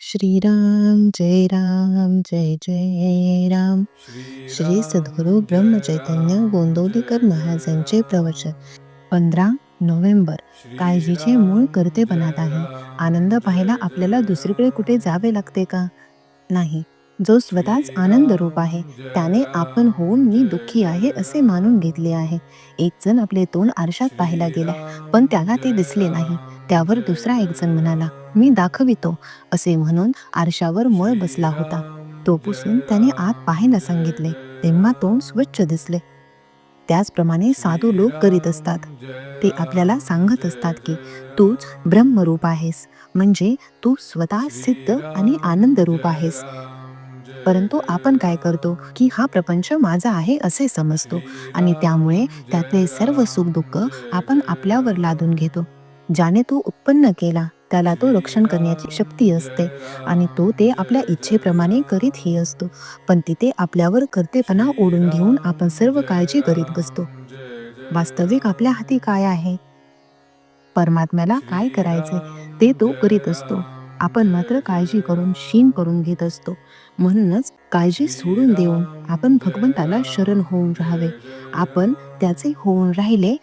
श्रीराम जय राम जय जय राम. श्री सद्गुरू ब्रह्म चैतन्य गोंदवलीकर महाराजांचे प्रवचन. पंधरा नोव्हेंबर. काळजीचे मूळ कर्तेपणात आहे. आनंद पाहायला आपल्याला दुसरीकडे कुठे जावे लागते का? नाही. जो स्वतःच आनंद रूप आहे त्याने आपण होऊन मी दुःखी आहे असे मानून घेतले आहे. एक जण आपले तोंड आरशात पाहायला गेला पण त्याला ते दिसले नाही. त्यावर दुसरा एक जण म्हणाला मी दाखवितो असे म्हणून आरशावर मळ बसला होता. तो पुसून त्याने आत पाहायला सांगितले तेव्हा तोंड स्वच्छ दिसले. त्याचप्रमाणे साधू लोक करीत असतात. ते आपल्याला सांगत असतात की तूच ब्रह्मरूप आहेस. म्हणजे तू स्वतः सिद्ध आणि आनंद रूप आहेस. परंतु आपण काय करतो की हा प्रपंच माझा आहे असे समजतो आणि त्यामुळे त्यातले सर्व सुख दुःख आपण आपल्यावर लादून घेतो. ज्याने तो उत्पन्न केला त्याला तो रक्षण करण्याची शक्ती असते आणि तो ते आपल्या इच्छेप्रमाणे करीतही असतो. पण तिथे आपल्यावर कर्तेपणा ओढून घेऊन आपण सर्व काळजी करीत बसतो. वास्तविक आपल्या हाती काय आहे? परमात्म्याला काय करायचे ते तो करीत असतो. आपण मात्र काळजी करून शीन करून घेत असतो. म्हणूनच काळजी सोडून देऊन आपण भगवंताला शरण होऊन राहावे. आपण त्याचे होऊन राहिले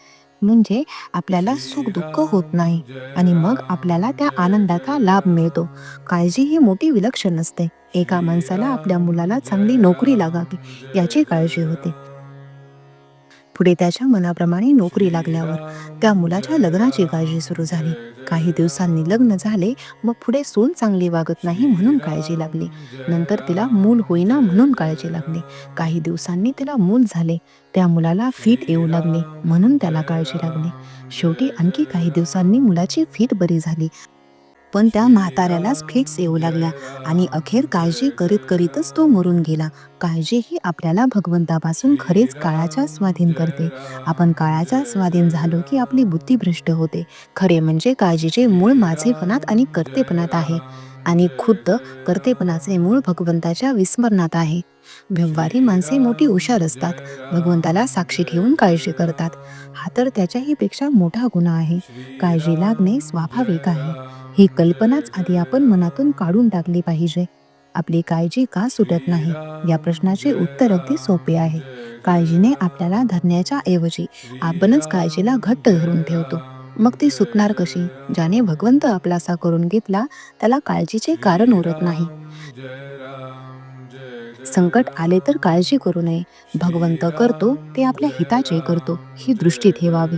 म्हणजे आपल्याला सुख दुःख होत नाही आणि मग आपल्याला त्या आनंदाचा लाभ मिळतो. काळजी ही मोठी विलक्षण असते. एका माणसाला आपल्या मुलाला चांगली नोकरी लागावी याची काळजी होते. पुढे त्याच्या मनाप्रमाणे नोकरी लागल्यावर त्या मुलाच्या लग्नाची काळजी सुरू झाली. काही दिवसांनी लग्न झाले मग पुढे सून चांगली वागत नाही म्हणून काळजी लागली. नंतर तिला मूल होईना म्हणून काळजी लागली. काही दिवसांनी तिला मूल झाले. त्या मुलाला फीट येऊ लागली म्हणून त्याला काळजी लागली. शेवटी आणखी काही दिवसांनी मुलाची फीट बरी झाली. पण त्या म्हाताऱ्यालाच फिक्स येऊ लागल्या आणि अखेर काळजी करीत करीतच तो मरून गेला. काळजी ही आपल्याला भगवंतापासून खरेच काळाच्या स्वाधीन करते. आपण काळाच्या स्वाधीन झालो की आपली बुद्धी भ्रष्ट होते. खरे म्हणजे काळजीचे मूळ माझेपणात आणि कर्तेपणात आहे. आणि खुद्द कर्तेपणाचे मूळ भगवंताच्या विस्मरणात आहे. व्यवहारी माणसे मोठी हुशार असतात. भगवंताला साक्षी ठेवून काळजी करतात. हा तर त्याच्याही पेक्षा मोठा गुन्हा आहे. काळजी लागणे स्वाभाविक आहे. ही कल्पनाच आधी आपण मनातून काढून टाकली पाहिजे. आपली काळजी का सुटत नाही? या प्रश्नाचे उत्तर अगदी सोपे आहे. काळजीने आपल्याला धरण्याच्या ऐवजी आपणच काळजीला घट्ट धरून ठेवतो. मग ती सुटणार कशी? ज्याने भगवंत आपलासा करून घेतला त्याला काळजीचे कारण उरत नाही. संकट आले तर काळजी करू नये. भगवंत करतो ते आपल्या हिताचे करतो ही दृष्टी ठेवावी.